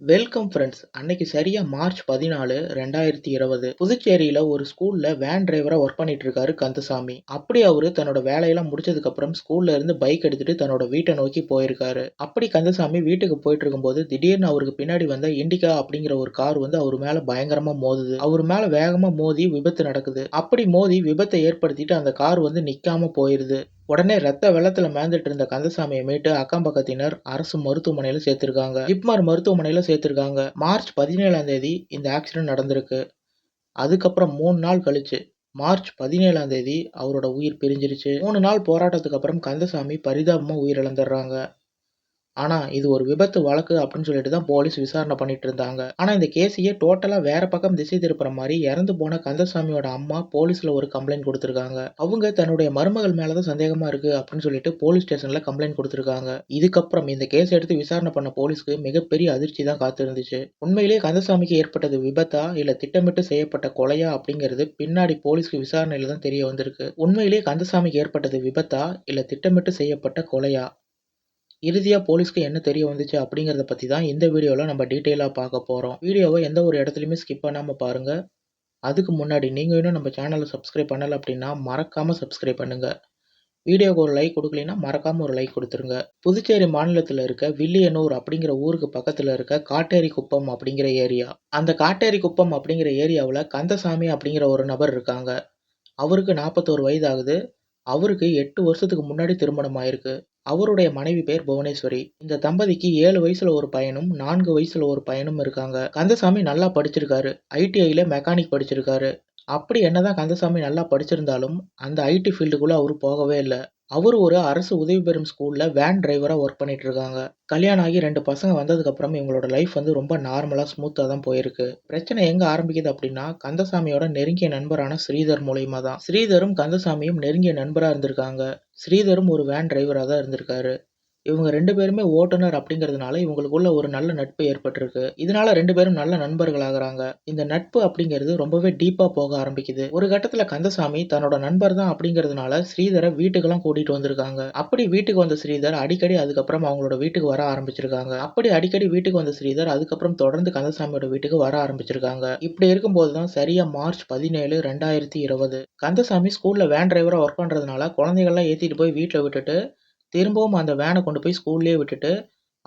Welcome friends அன்னைக்கு சரியா March பதினாலு ரெண்டாயிரத்தி இருபது. புதுச்சேரியில ஒரு ஸ்கூல்ல வேன் டிரைவரா ஒர்க் பண்ணிட்டு இருக்காரு கந்தசாமி. அப்படி அவரு தன்னோட வேலையெல்லாம் முடிச்சதுக்கு அப்புறம் ஸ்கூல்ல இருந்து பைக் எடுத்துட்டு தன்னோட வீட்டை நோக்கி போயிருக்காரு. அப்படி கந்தசாமி வீட்டுக்கு போயிட்டு இருக்கும்போது திடீர்னு அவருக்கு பின்னாடி வந்த இண்டிகா அப்படிங்கிற ஒரு கார் வந்து அவர் மேல பயங்கரமா மோதுது. அவர் மேல வேகமா மோதி விபத்து நடக்குது. அப்படி மோதி விபத்தை ஏற்படுத்திட்டு அந்த கார் வந்து நிக்காம போயிருது. உடனே ரத்த வெள்ளத்துல மேந்துட்டு இருந்த கந்தசாமியை மீட்டு அக்கம் பக்கத்தினர் அரசு மருத்துவமனையில சேர்த்திருக்காங்க. ஜிப்மர் மருத்துவமனையில சேர்த்திருக்காங்க. மார்ச் பதினேழாம் தேதி இந்த ஆக்சிடென்ட் நடந்திருக்கு. அதுக்கப்புறம் மூணு நாள் கழிச்சு மார்ச் பதினேழாம் தேதி அவரோட உயிர் பிரிஞ்சிருச்சு. மூணு நாள் போராட்டத்துக்கு அப்புறம் கந்தசாமி பரிதாபமா உயிரிழந்துடுறாங்க. ஆனா இது ஒரு விபத்து வழக்கு அப்படின்னு சொல்லிட்டு தான் போலீஸ் விசாரணை பண்ணிட்டு இருந்தாங்க. ஆனா இந்த கேஸையே டோட்டலா வேற பக்கம் திசை திருப்புற மாதிரி இறந்து போன கந்தசாமியோட அம்மா போலீஸ்ல ஒரு கம்ப்ளைண்ட் கொடுத்துருக்காங்க. அவங்க தன்னுடைய மருமகள் மேலதான் சந்தேகமா இருக்கு அப்படின்னு சொல்லிட்டு போலீஸ் ஸ்டேஷன்ல கம்ப்ளைண்ட் கொடுத்துருக்காங்க. இதுக்கப்புறம் இந்த கேஸ் எடுத்து விசாரணை பண்ண போலீஸ்க்கு மிகப்பெரிய அதிர்ச்சி தான் காத்திருந்துச்சு. உண்மையிலேயே கந்தசாமிக்கு ஏற்பட்டது விபத்தா இல்ல திட்டமிட்டு செய்யப்பட்ட கொலையா அப்படிங்கிறது பின்னாடி போலீஸ்க்கு விசாரணையில தான் தெரிய வந்திருக்கு. உண்மையிலேயே கந்தசாமிக்கு ஏற்பட்டது விபத்தா இல்ல திட்டமிட்டு செய்யப்பட்ட கொலையா? இறுதியாக போலீஸ்க்கு என்ன தெரிய வந்துச்சு அப்படிங்கிறத பற்றி தான் இந்த வீடியோவில் நம்ம டீட்டெயிலாக பார்க்க போகிறோம் வீடியோவை எந்த ஒரு இடத்துலையுமே ஸ்கிப் பண்ணாமல் பாருங்க. அதுக்கு முன்னாடி நீங்கள் இன்னும் நம்ம சேனலை சப்ஸ்கிரைப் பண்ணலை அப்படின்னா மறக்காமல் சப்ஸ்கிரைப் பண்ணுங்கள் வீடியோக்கு ஒரு லைக் கொடுக்கலைன்னா மறக்காமல் ஒரு லைக் கொடுத்துருங்க. புதுச்சேரி மாநிலத்தில் இருக்க வில்லியனூர் அப்படிங்கிற ஊருக்கு பக்கத்தில் இருக்க காட்டேரி குப்பம் அப்படிங்கிற ஏரியா. அந்த காட்டேரி குப்பம் அப்படிங்கிற ஏரியாவில் கந்தசாமி அப்படிங்கிற ஒரு நபர் இருக்காங்க. அவருக்கு நாற்பத்தோரு வயது ஆகுது அவருக்கு எட்டு வருஷத்துக்கு முன்னாடி திருமணம் ஆயிருக்கு அவருடைய மனைவி பேர் புவனேஸ்வரி. இந்த தம்பதிக்கு ஏழு வயசுல ஒரு பையனும் நான்கு வயசுல ஒரு பையனும் இருக்காங்க. கந்தசாமி நல்லா படிச்சிருக்காரு. ஐடிஐல மெக்கானிக் படிச்சிருக்காரு. அப்படி என்னதான் கந்தசாமி நல்லா படிச்சிருந்தாலும் அந்த ஐடி ஃபீல்டுக்குள்ள அவரு போகவே இல்லை. அவர் ஒரு அரசு உதவி பெறும் ஸ்கூலில் வேன் டிரைவராக ஒர்க் பண்ணிட்டு இருக்காங்க. கல்யாணம் ஆகி ரெண்டு பசங்க வந்ததுக்கப்புறம் இவங்களோட லைஃப் வந்து ரொம்ப நார்மலாக ஸ்மூத்தாக தான் போயிருக்கு. பிரச்சனை எங்கே ஆரம்பிக்குது அப்படின்னா கந்தசாமியோட நெருங்கிய நண்பரான ஸ்ரீதர் மூலியமாக தான் ஸ்ரீதரும் கந்தசாமியும் நெருங்கிய நண்பராக இருந்திருக்காங்க. ஸ்ரீதரும் ஒரு வேன் டிரைவராக தான் இருந்திருக்காரு. இவங்க ரெண்டு பேருமே ஓட்டுநர் அப்படிங்கிறதுனால இவங்களுக்குள்ள ஒரு நல்ல நட்பு ஏற்பட்டிருக்கு. இதனால ரெண்டு பேரும் நல்ல நண்பர்கள் ஆகுறாங்க இந்த நட்பு அப்படிங்கிறது ரொம்பவே டீப்பா போக ஆரம்பிக்குது. ஒரு கட்டத்துல கந்தசாமி தன்னோட நண்பர் தான் அப்படிங்கிறதுனால ஸ்ரீதரை வீட்டுக்கெல்லாம் கூட்டிட்டு வந்திருக்காங்க. அப்படி வீட்டுக்கு வந்த ஸ்ரீதர் அடிக்கடி அதுக்கப்புறம் அவங்களோட வீட்டுக்கு வர ஆரம்பிச்சிருக்காங்க. அப்படி அடிக்கடி வீட்டுக்கு வந்த ஸ்ரீதர் அதுக்கப்புறம் தொடர்ந்து கந்தசாமியோட வீட்டுக்கு வர ஆரம்பிச்சிருக்காங்க. இப்படி இருக்கும்போது தான் சரியா மார்ச் பதினேழு ரெண்டாயிரத்தி இருபது. கந்தசாமி ஸ்கூல்ல வேன் டிரைவரா ஒர்க் பண்றதுனால குழந்தைகள்லாம் ஏத்திட்டு போய் வீட்டில் விட்டுட்டு திரும்பவும் அந்த வேனை கொண்டு போய் ஸ்கூல்லேயே விட்டுட்டு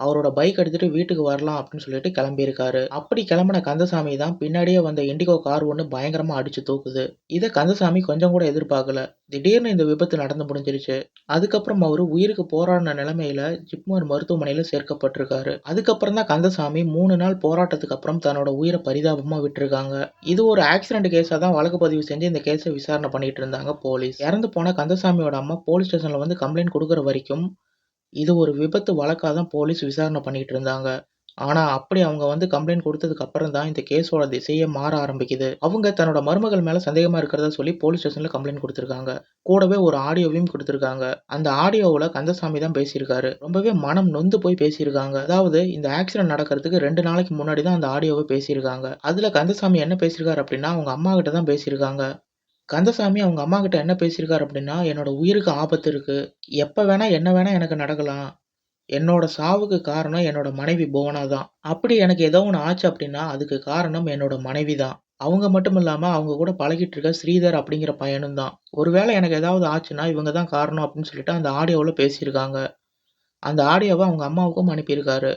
அவரோட பைக் எடுத்துட்டு வீட்டுக்கு வரலாம் அப்படின்னு சொல்லிட்டு கிளம்பியிருக்காரு. அப்படி கிளம்பின கந்தசாமி தான் பின்னாடியே வந்த இண்டிகோ கார் ஒன்று பயங்கரமா அடிச்சு தூக்குது. இதை கந்தசாமி கொஞ்சம் கூட எதிர்பார்க்கல. திடீர்னு இந்த விபத்து நடந்து முடிஞ்சிருச்சு. அதுக்கப்புறம் அவர் உயிருக்கு போராடின நிலைமையில ஜிப்மர் மருத்துவமனையில சேர்க்கப்பட்டிருக்காரு. அதுக்கப்புறம் தான் கந்தசாமி மூணு நாள் போராட்டத்துக்கு அப்புறம் தன்னோட உயிரை பரிதாபமா விட்டுருக்காங்க. இது ஒரு ஆக்சிடென்ட் கேஸா தான் வழக்கு பதிவு செஞ்சு இந்த கேஸை விசாரணை பண்ணிட்டு இருந்தாங்க போலீஸ். இறந்து போன கந்தசாமியோட அம்மா போலீஸ் ஸ்டேஷன்ல வந்து கம்ப்ளைண்ட் கொடுக்குற வரைக்கும் இது ஒரு விபத்து வழக்கா தான் போலீஸ் விசாரணை பண்ணிட்டு இருந்தாங்க. ஆனா அப்படி அவங்க வந்து கம்ப்ளைண்ட் கொடுத்ததுக்கு அப்புறம் தான் இந்த கேஸோட திசையே மாற ஆரம்பிக்குது. அவங்க தன்னோட மருமகள் மேல சந்தேகமா இருக்கிறத சொல்லி போலீஸ் ஸ்டேஷன்ல கம்ப்ளைண்ட் கொடுத்துருக்காங்க. கூடவே ஒரு ஆடியோவையும் கொடுத்துருக்காங்க. அந்த ஆடியோவுல கந்தசாமி தான் பேசியிருக்காரு. ரொம்பவே மனம் நொந்து போய் பேசியிருக்காங்க. அதாவது இந்த ஆக்சிடென்ட் நடக்கிறதுக்கு ரெண்டு நாளைக்கு முன்னாடி தான் அந்த ஆடியோவை பேசியிருக்காங்க. அதுல கந்தசாமி என்ன பேசியிருக்காரு அப்படின்னா அவங்க அம்மா கிட்ட தான் பேசியிருக்காங்க. கந்தசாமி அவங்க அம்மா கிட்ட என்ன பேசியிருக்காரு அப்படின்னா என்னோட உயிருக்கு ஆபத்து இருக்கு. எப்போ வேணா என்ன வேணா எனக்கு நடக்கலாம். என்னோட சாவுக்கு காரணம் என்னோட மனைவி புவனா தான். அப்படி எனக்கு ஏதோ ஒன்று ஆச்சு அப்படின்னா அதுக்கு காரணம் என்னோட மனைவி தான். அவங்க மட்டும் இல்லாமல் அவங்க கூட பழகிட்டு இருக்க ஸ்ரீதர் அப்படிங்கிற பையனும் தான். ஒருவேளை எனக்கு ஏதாவது ஆச்சுன்னா இவங்க தான் காரணம் அப்படின்னு சொல்லிட்டு அந்த ஆடியோவில் பேசியிருக்காங்க. அந்த ஆடியோவை அவங்க அம்மாவுக்கும் அனுப்பியிருக்காரு.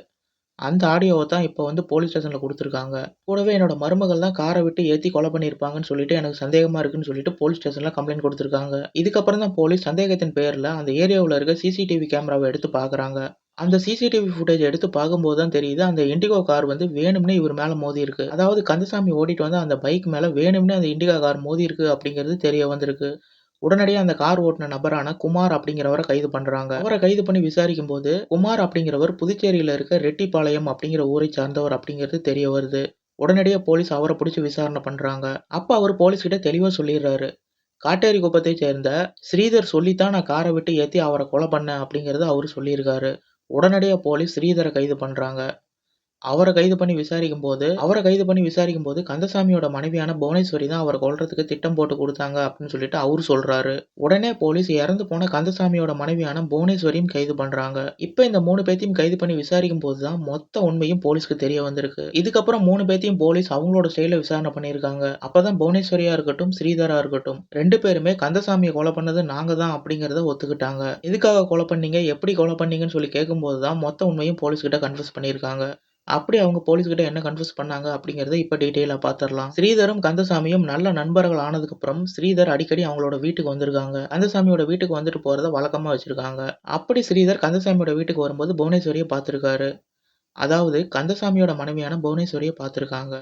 அந்த ஆடியோவை தான் இப்போ வந்து போலீஸ் ஸ்டேஷன்ல குடுத்துருக்காங்க. கூடவே என்னோட மருமகள் தான் கார விட்டு ஏத்தி கொலை பண்ணியிருப்பாங்கன்னு சொல்லிட்டு எனக்கு சந்தேகமா இருக்குன்னு சொல்லிட்டு போலீஸ் ஸ்டேஷன்ல கம்ப்ளைண்ட் குடுத்துருக்காங்க. இதுக்கப்புறம் தான் போலீஸ் சந்தேகத்தின் பேர்ல அந்த ஏரியாவுல இருக்க சிசிடிவி கேமராவ எடுத்து பார்க்குறாங்க. அந்த சிசிடிவி ஃபுட்டேஜ் எடுத்து பார்க்கும்போது தான் தெரியுது அந்த இண்டிகோ கார் வந்து வேணும்னே இவர் மேல மோதியிருக்கு. அதாவது கந்தசாமி ஓட்டிட்டு வந்த அந்த பைக் மேல வேணும்னே அந்த இண்டிகா கார் மோதியிருக்கு அப்படிங்கிறது தெரிய வந்திருக்கு. உடனடியாக அந்த கார் ஓட்டின நபரான குமார் அப்படிங்கிறவரை கைது பண்றாங்க. அவரை கைது பண்ணி விசாரிக்கும் போது, குமார் அப்படிங்கிறவர் புதுச்சேரியில இருக்க ரெட்டிப்பாளையம் அப்படிங்கிற ஊரை சார்ந்தவர் அப்படிங்கிறது தெரிய வருது. உடனடியாக போலீஸ் அவரை பிடிச்சி விசாரணை பண்ணுறாங்க அப்போ அவர் போலீஸ்கிட்ட தெளிவாக சொல்லிடுறாரு. காட்டேரி குப்பத்தை சேர்ந்த ஸ்ரீதர் சொல்லித்தான் நான் காரை விட்டு ஏற்றி அவரை கொலை பண்ணேன் அப்படிங்கறத அவர் சொல்லியிருக்காரு. உடனடியாக போலீஸ் ஸ்ரீதரை கைது பண்ணுறாங்க அவரை கைது பண்ணி விசாரிக்கும் போது அவரை கைது பண்ணி விசாரிக்கும் போது கந்தசாமியோட மனைவியான புவனேஸ்வரி தான் அவரை கொல்றதுக்கு திட்டம் போட்டு கொடுத்தாங்க அப்படின்னு சொல்லிட்டு அவரு சொல்றாரு. உடனே போலீஸ் இறந்து போன கந்தசாமியோட மனைவியான புவனேஸ்வரியும் கைது பண்றாங்க. இப்ப இந்த மூணு பேத்தையும் கைது பண்ணி விசாரிக்கும் தான் மொத்த உண்மையும் போலீஸ்க்கு தெரிய வந்திருக்கு. இதுக்கப்புறம் மூணு பேத்தையும் போலீஸ் அவங்களோட ஸ்டைல்ல விசாரணை பண்ணியிருக்காங்க. அப்பதான் புவனேஸ்வரியா இருக்கட்டும், ஸ்ரீதரா இருக்கட்டும் ரெண்டு பேருமே கந்தசாமியை கொலை பண்ணது நாங்க தான் அப்படிங்கிறத ஒத்துக்கிட்டாங்க. எதுக்காக கொலை பண்ணீங்க? எப்படி கொலை பண்ணீங்கன்னு சொல்லி கேட்கும்போது தான் மொத்த உண்மையும் போலீஸ்கிட்ட கிட்ட பண்ணியிருக்காங்க. அப்படி அவங்க போலீஸ்கிட்ட என்ன கன்ஃபியூஸ் பண்ணாங்க அப்படிங்கிறத இப்ப டீட்டெயிலா பார்த்துரலாம். ஸ்ரீதரும் கந்தசாமியும் நல்ல நண்பர்கள் ஆனதுக்கப்புறம் ஸ்ரீதர் அடிக்கடி அவங்களோட வீட்டுக்கு வந்திருக்காங்க. கந்தசாமியோட வீட்டுக்கு வந்துட்டு போறத வழக்கமா வச்சிருக்காங்க. அப்படி ஸ்ரீதர் கந்தசாமியோட வீட்டுக்கு வரும்போது புவனேஸ்வரிய பார்த்துருக்காரு அதாவது கந்தசாமியோட மனைவியான புவனேஸ்வரிய பார்த்துருக்காங்க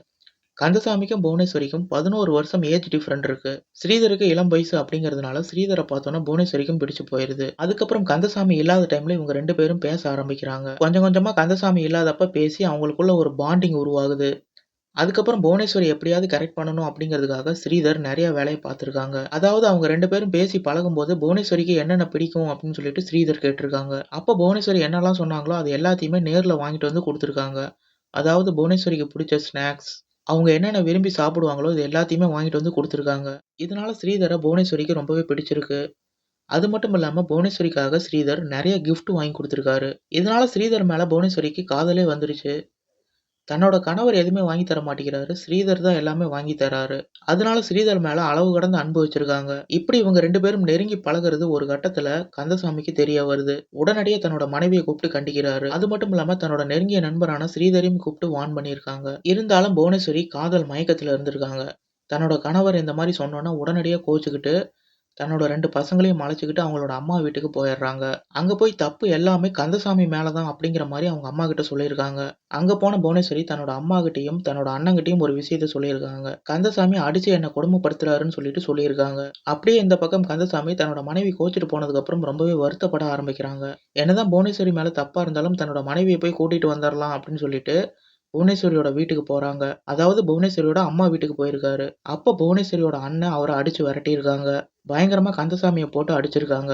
கந்தசாமிக்கும் புவனேஸ்வரிக்கும் 11 வருஷம் ஏஜ் டிஃப்ரெண்ட் இருக்கு. ஸ்ரீதருக்கு இளம் வயசு அப்படிங்கிறதுனால ஸ்ரீதரை பார்த்தோன்னா புவனேஸ்வரிக்கும் பிடிச்சு போயிருது. அதுக்கப்புறம் கந்தசாமி இல்லாத டைம்ல இவங்க ரெண்டு பேரும் பேச ஆரம்பிக்கிறாங்க. கொஞ்சம் கொஞ்சமா கந்தசாமி இல்லாதப்ப பேசி அவங்களுக்குள்ள ஒரு பாண்டிங் உருவாகுது. அதுக்கப்புறம் புவனேஸ்வரி எப்படியாவது கரெக்ட் பண்ணணும் அப்படிங்கிறதுக்காக ஸ்ரீதர் நிறைய வேலையை பார்த்துருக்காங்க அதாவது அவங்க ரெண்டு பேரும் பேசி பழகும்போது புவனேஸ்வரிக்கு என்னென்ன பிடிக்கும் அப்படின்னு சொல்லிட்டு ஸ்ரீதர் கேட்டிருக்காங்க. அப்போ புவனேஸ்வரி என்னெல்லாம் சொன்னாங்களோ அது எல்லாத்தையுமே நேரில் வாங்கிட்டு வந்து கொடுத்துருக்காங்க அதாவது புவனேஸ்வரிக்கு பிடிச்ச ஸ்நாக்ஸ், அவங்க என்னென்ன விரும்பி சாப்பிடுவாங்களோ இது எல்லாத்தையுமே வாங்கிட்டு வந்து கொடுத்துருக்காங்க இதனால ஸ்ரீதர புவனேஸ்வரிக்கு ரொம்பவே பிடிச்சிருக்கு. அது மட்டும் இல்லாம புவனேஸ்வரிக்காக ஸ்ரீதர் நெறைய கிஃப்ட் வாங்கி கொடுத்துருக்காரு இதனால ஸ்ரீதர் மேல புவனேஸ்வரிக்கு காதலே வந்துருச்சு. தன்னோட கணவர் எதுவுமே வாங்கி தர மாட்டேங்கிறாரு. ஸ்ரீதர் தான் எல்லாமே வாங்கி தராரு. அதனால ஸ்ரீதர் மேல அளவு கடந்த அன்பு வச்சிருக்காங்க. இப்படி இவங்க 2 பேரும் நெருங்கி பழகுறது ஒரு கட்டத்துல கந்தசாமிக்கு தெரிய வருது. உடனடியா தன்னோட மனைவிய கூப்பிட்டு கண்டிக்கிறாரு. அது மட்டும் இல்லாம தன்னோட நெருங்கிய நண்பரான ஸ்ரீதரையும் கூப்பிட்டு வார்ன் பண்ணியிருக்காங்க. இருந்தாலும் புவனேஸ்வரி காதல் மயக்கத்துல இருந்திருக்காங்க. தன்னோட கணவர் இந்த மாரி சொன்னோன்னா உடனடியா கோவிச்சுக்கிட்டு தன்னோட 2 பசங்களையும் அழைச்சுக்கிட்டு அவங்களோட அம்மா வீட்டுக்கு போயிடுறாங்க. அங்க போய் தப்பு எல்லாமே கந்தசாமி மேல தான் அப்படிங்கிற மாரி அவங்க அம்மா கிட்ட சொல்லியிருக்காங்க. அங்க போன புவனேஸ்வரி தன்னோட அம்மாகிட்டயும், தன்னோட அண்ணன்கிட்டயும் ஒரு விஷயத்த சொல்லியிருக்காங்க. கந்தசாமி அடிச்சு என்ன கொடுமைப்படுத்துறாருன்னு சொல்லிட்டு சொல்லியிருக்காங்க. அப்படியே இந்த பக்கம் கந்தசாமி தன்னோட மனைவி கோவிச்சுட்டு போனதுக்கப்புறம் ரொம்பவே வருத்தப்பட ஆரம்பிக்கிறாங்க. என்னதான் புவனேஸ்வரி மேல தப்பா இருந்தாலும் தன்னோட மனைவிய போய் கூட்டிட்டு வந்துடலாம் அப்படின்னு சொல்லிட்டு புவனேஸ்வரியோட வீட்டுக்கு போறாங்க. அதாவது புவனேஸ்வரியோட அம்மா வீட்டுக்கு போயிருக்காரு. அப்ப புவனேஸ்வரியோட அண்ணன் அவரை அடிச்சு விரட்டியிருக்காங்க. பயங்கரமா கந்தசாமியை போட்டு அடிச்சிருக்காங்க.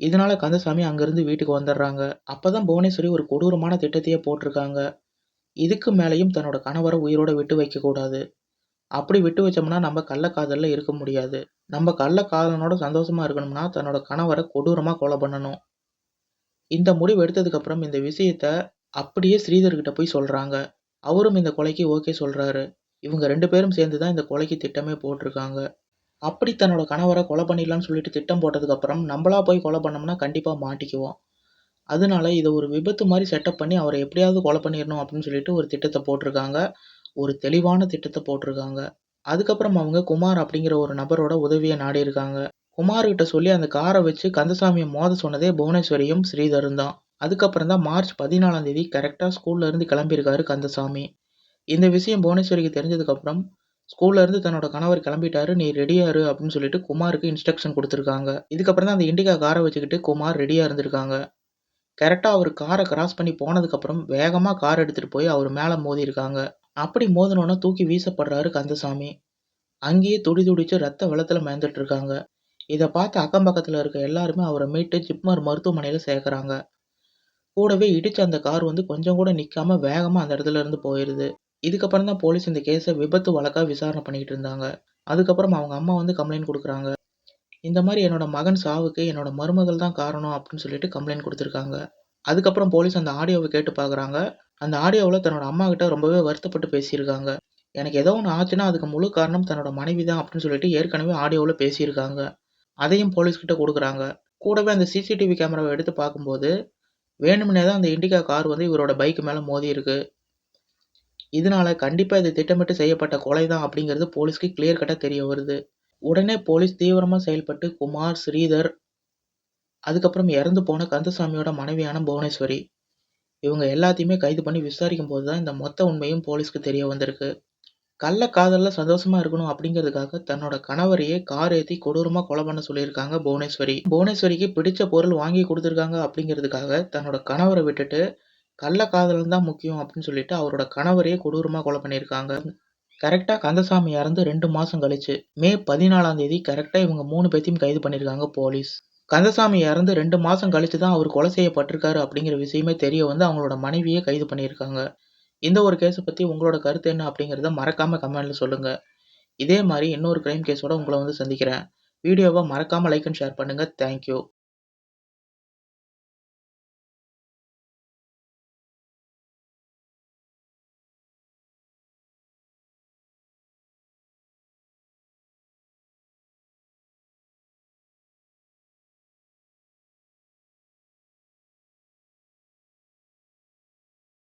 இதனால கந்தசாமி அங்கிருந்து வீட்டுக்கு வந்துடுறாங்க. அப்பதான் புவனேஸ்வரி ஒரு கொடூரமான திட்டத்தையே போட்டிருக்காங்க. இதுக்கு மேலேயும் தன்னோட கணவரை உயிரோட விட்டு வைக்கக்கூடாது அப்படி விட்டு வச்சோம்னா நம்ம கள்ளக்காதல்ல இருக்க முடியாது. நம்ம கள்ளக்காதலனோட சந்தோஷமா இருக்கணும்னா தன்னோட கணவரை கொடூரமா கொலை பண்ணணும். இந்த முடிவு எடுத்ததுக்கப்புறம் இந்த விஷயத்த அப்படியே ஸ்ரீதர்கிட்ட போய் சொல்கிறாங்க அவரும் இந்த கொலைக்கு ஓகே சொல்கிறாரு இவங்க ரெண்டு பேரும் சேர்ந்து தான் இந்த கொலைக்கு திட்டமே போட்டிருக்காங்க. அப்படி தன்னோட கணவரை கொலை பண்ணிடலாம்னு சொல்லிட்டு திட்டம் போட்டதுக்கப்புறம் நம்மளா போய் கொலை பண்ணோம்னா கண்டிப்பாக மாட்டிக்குவோம். அதனால இதை ஒரு விபத்து மாதிரி செட்டப் பண்ணி அவரை எப்படியாவது கொலை பண்ணிடணும் அப்படின்னு சொல்லிட்டு ஒரு திட்டத்தை போட்டிருக்காங்க. ஒரு தெளிவான திட்டத்தை போட்டிருக்காங்க. அதுக்கப்புறம் அவங்க குமார் அப்படிங்கிற ஒரு நபரோட உதவியை நாடி இருக்காங்க குமார்கிட்ட சொல்லி அந்த காரை வச்சு கந்தசாமியை மோத சொன்னதே புவனேஸ்வரியும், ஸ்ரீதரும் தான். அதுக்கப்புறம் தான் மார்ச் 14ஆம் தேதி கரெக்ட்டா ஸ்கூல்ல இருந்து கிளம்பியிருக்காரு கந்தசாமி. இந்த விஷயம் புவனேஸ்வரிக்கு தெரிஞ்சதுக்கப்புறம் ஸ்கூல்லேருந்து தன்னோட கணவர் கிளம்பிட்டாரு. நீ ரெடியாரு அப்படின்னு சொல்லிட்டு குமாருக்கு இன்ஸ்ட்ரக்ஷன் கொடுத்துருக்காங்க இதுக்கப்புறம் தான் அந்த இண்டிகா காரை வச்சுக்கிட்டு குமார் ரெடியாக இருந்திருக்காங்க. கரெக்டாக அவர் காரை கிராஸ் பண்ணி போனதுக்கப்புறம் வேகமாக கார் எடுத்துகிட்டு போய் அவர் மேலே மோதி மோதியிருக்காங்க. அப்படி மோதினோன்னா தூக்கி வீசப்படுறாரு கந்தசாமி. அங்கேயே துடி துடிச்சு ரத்த வெள்ளத்தில் மயந்துட்டு இருக்காங்க. இதை பார்த்து அக்கம் பக்கத்தில் இருக்க எல்லாருமே அவரை மீட்டு ஜிப்மர் மருத்துவமனையில் சேர்க்குறாங்க கூடவே இடிச்ச அந்த கார் வந்து கொஞ்சம் கூட நிக்காம வேகமா அந்த இடத்துல இருந்து போயிருது. இதுக்கப்புறம் தான் போலீஸ் இந்த கேஸ விபத்து வழக்கா விசாரணை பண்ணிக்கிட்டு இருந்தாங்க. அதுக்கப்புறம் அவங்க அம்மா வந்து கம்ப்ளைண்ட் குடுக்குறாங்க. இந்த மாரி என்னோட மகன் சாவுக்கு என்னோட மருமகள் தான் காரணம் அப்படின்னு சொல்லிட்டு கம்ப்ளைண்ட் குடுத்திருக்காங்க. அதுக்கப்புறம் போலீஸ் அந்த ஆடியோவ கேட்டு பார்க்குறாங்க. அந்த ஆடியோவுல தன்னோட அம்மாகிட்ட ரொம்பவே வருத்தப்பட்டு பேசியிருக்காங்க. எனக்கு ஏதோ ஒண்ணு ஆச்சுன்னா அதுக்கு முழு காரணம் தன்னோட மனைவி தான் அப்படின்னு சொல்லிட்டு ஏற்கனவே ஆடியோவுல பேசியிருக்காங்க. அதையும் போலீஸ் கிட்ட குடுக்குறாங்க. கூடவே அந்த சிசிடிவி கேமராவ எடுத்து பார்க்கும்போது வேணும்னே தான் அந்த இண்டிகா கார் வந்து இவரோட பைக் மோதி இருக்கு இதனால கண்டிப்பாக இது திட்டமிட்டு செய்யப்பட்ட கொலை தான் அப்படிங்கிறது போலீஸ்க்கு கிளியர் கட்டாக தெரிய வருது. உடனே போலீஸ் தீவிரமாக செயல்பட்டு குமார், ஸ்ரீதர், அதுக்கப்புறம் இறந்து போன கந்தசாமியோட மனைவியான புவனேஸ்வரி இவங்க எல்லாத்தையுமே கைது பண்ணி விசாரிக்கும் போது தான் இந்த மொத்த உண்மையும் போலீஸ்க்கு தெரிய வந்திருக்கு. கள்ளக்காதல்ல சந்தோஷமா இருக்கணும் அப்படிங்கிறதுக்காக தன்னோட கணவரையே கார் ஏத்தி கொடூரமா கொலை பண்ண சொல்லியிருக்காங்க புவனேஸ்வரி. புவனேஸ்வரிக்கு பிடிச்ச பொருள் வாங்கி கொடுத்துருக்காங்க அப்படிங்கிறதுக்காக தன்னோட கணவரை விட்டுட்டு கள்ளக்காதலன் தான் முக்கியம் அப்படின்னு சொல்லிட்டு அவரோட கணவரையே கொடூரமா கொலை பண்ணியிருக்காங்க. கரெக்டாக கந்தசாமி இறந்து ரெண்டு மாதம் கழிச்சு மே 14ஆம் தேதி கரெக்டாக இவங்க மூணு பேத்தையும் கைது பண்ணியிருக்காங்க போலீஸ். கந்தசாமி இறந்து ரெண்டு மாதம் கழிச்சு தான் அவர் கொலை செய்யப்பட்டிருக்காரு அப்படிங்கிற விஷயமே தெரிய வந்து அவங்களோட மனைவியே கைது பண்ணியிருக்காங்க. இந்த ஒரு கேஸ பத்தி உங்களோட கருத்து என்ன அப்படிங்கிறத மறக்காம கமெண்ட்ல சொல்லுங்க. இதே மாரி இன்னொரு கிரைம் கேஸோட உங்கள வந்து சந்திக்கிறேன். வீடியோவ மறக்காம லைக் அண்ட் ஷேர் பண்ணுங்க. Thank you.